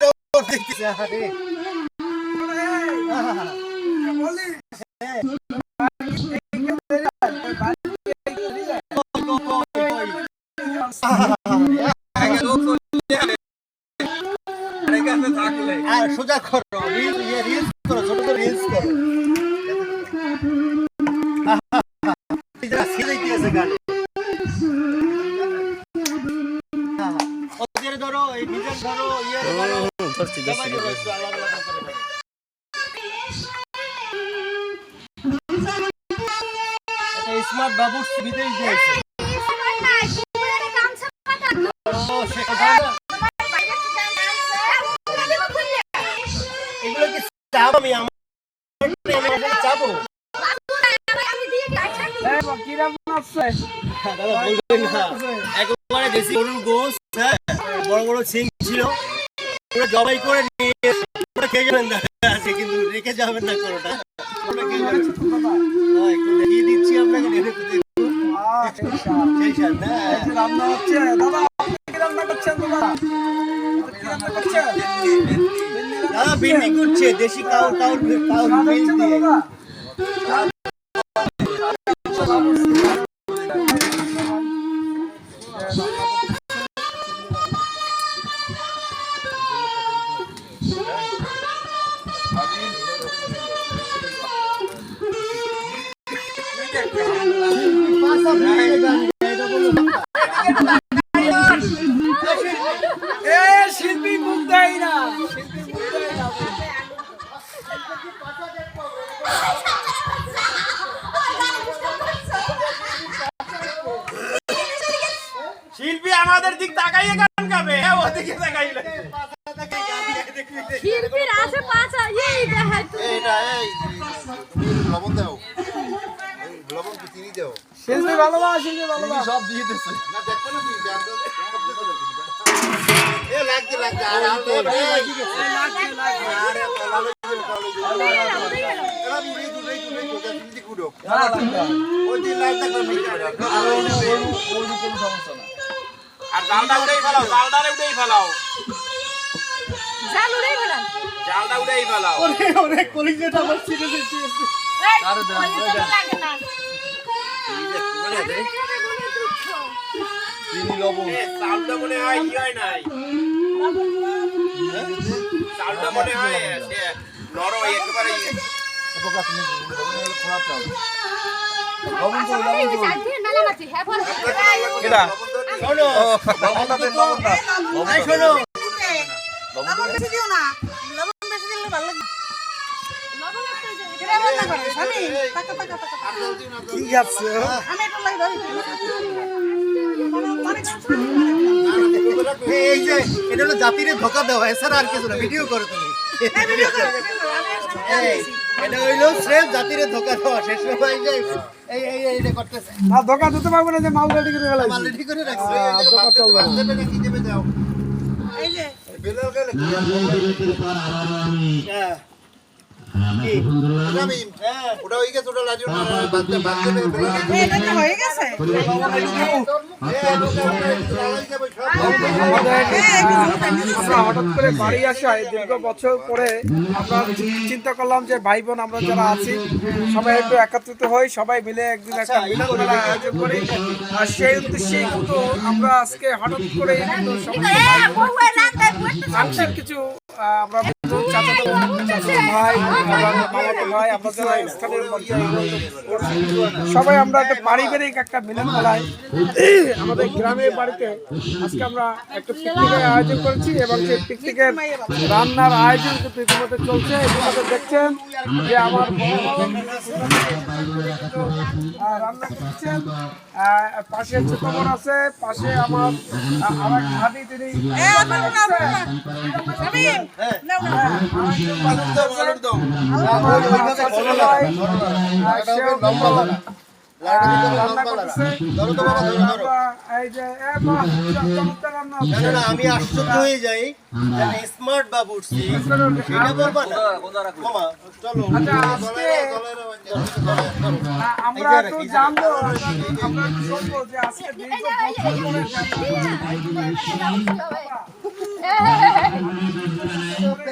ডোর দেখতেছে আরে আর সোজা করো রিল রিলস করো ছোট ছোট রিলস করো ধরো এই ডিজাইন ধরো ইয়ে ধরো। ধরছি স্মার্ট বিদেশ দিয়েছে এগুলো কি আমি? আমার চাবো। হ্যাঁ, দাদা বলবেন না। একেবারে দেশি গরুর গোস হ্যাঁ বড় বড় সিং ছিল। পুরো জবাই করে নিয়ে খেয়ে যাবেন দাদা আছে কিন্তু রেখে যাবেন না কোনোটা। হ্যাঁ, দেখিয়ে দিচ্ছি আপনাকে। হ্যাঁ। রান্না হচ্ছে। দাদা রান্না করছেন দাদা? রান্না করছেন? বিন্নি করছে। দেশি মিল হচ্ছে দিয়ে। আমাদের দিক তাকাইয়ে গান গাবে হ্যাঁ ওদিকে তাকাইলে। শিল্পীর আছে পাঁচা এই দেখায় তুই এইটা এই লবণ দাও লবণ কি চিনি দাও শিল্পী ভালো না শিল্পী ভালো না সব দিয়ে দিচ্ছে না দেখো না তুমি জানতো এ লাগছে লাগছে আর আর আরে কলালো কলালো দুলাই কোথা চিনি কুড়ো ওই যে লাল টাকা মিটে আর জালটা উঠেই ফেলাও জালটারে উঠেই ফেলাও। জাল উড়ে গেলাম জালটা উঠেই ফেলাও। ওরে, ওরে, কলিজাটা আমার ছিঁড়ে দিয়েছে। লাগে না। চালটা মনে হয় হয় নাই? চালটা মনে হয় নরম একেবারে ইয়ে। লবণ লবণ দিলে এটা রান্না করো স্বামী। টাকা টাকা টাকা কি আছে? আমি একটু লাই ধরি। এই যে এটা হলো জাতিরে ধোকা দেওয়া। এছাড়া আর কিছু না। ভিডিও করো তুমি। এই, এটা হইল শ্রেফ জাতিরে ধোকা দেওয়া। শেষ সময় যে এই এই এই করতেছে। না দোকান দিতে পারব না যে মাল রেডি করে ফেলাইছি। মাল রেডি করে রাখছে। আহ, দোকান চলবে না। নাকি দেবে দাও এই যে। বেলাল গেলে আমরা হঠাৎ করে বাড়ি আসায় দীর্ঘ বছর পরে আমরা চিন্তা করলাম যে ভাই বোন আমরা যারা আছি সবাই একটু একত্রিত হই সবাই মিলে একদিন একটা মিলন আয়োজন করি আর সেই উদ্দেশ্যে কিন্তু আমরা আজকে হঠাৎ করে কিছু আমরা চাচাতো ভাই মামাতো ভাই আমরা যারা স্থানীয় সবাই আমরা একটা পারিবারিক একটা মিলন মেলায় আমাদের গ্রামের বাড়িতে আজকে আমরা একটা পিকনিকের আয়োজন করেছি এবং সেই পিকনিকের রান্নার আয়োজন কিন্তু ইতিমধ্যে চলছে ইতিমধ্যে দেখছেন যে আমার রান্না করছেন পাশে ছোট বোন আছে পাশে আমার আমার তিনি আমি আশ্চর্য হয়ে যাই স্মার্ট বাবু বলবা না চলো আচ্ছা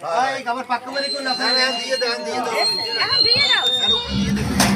ভাই আমার পাক্কা বাড়ি কোন না দিয়ে দাও দিয়ে দাও। এখন দিয়ে দাও।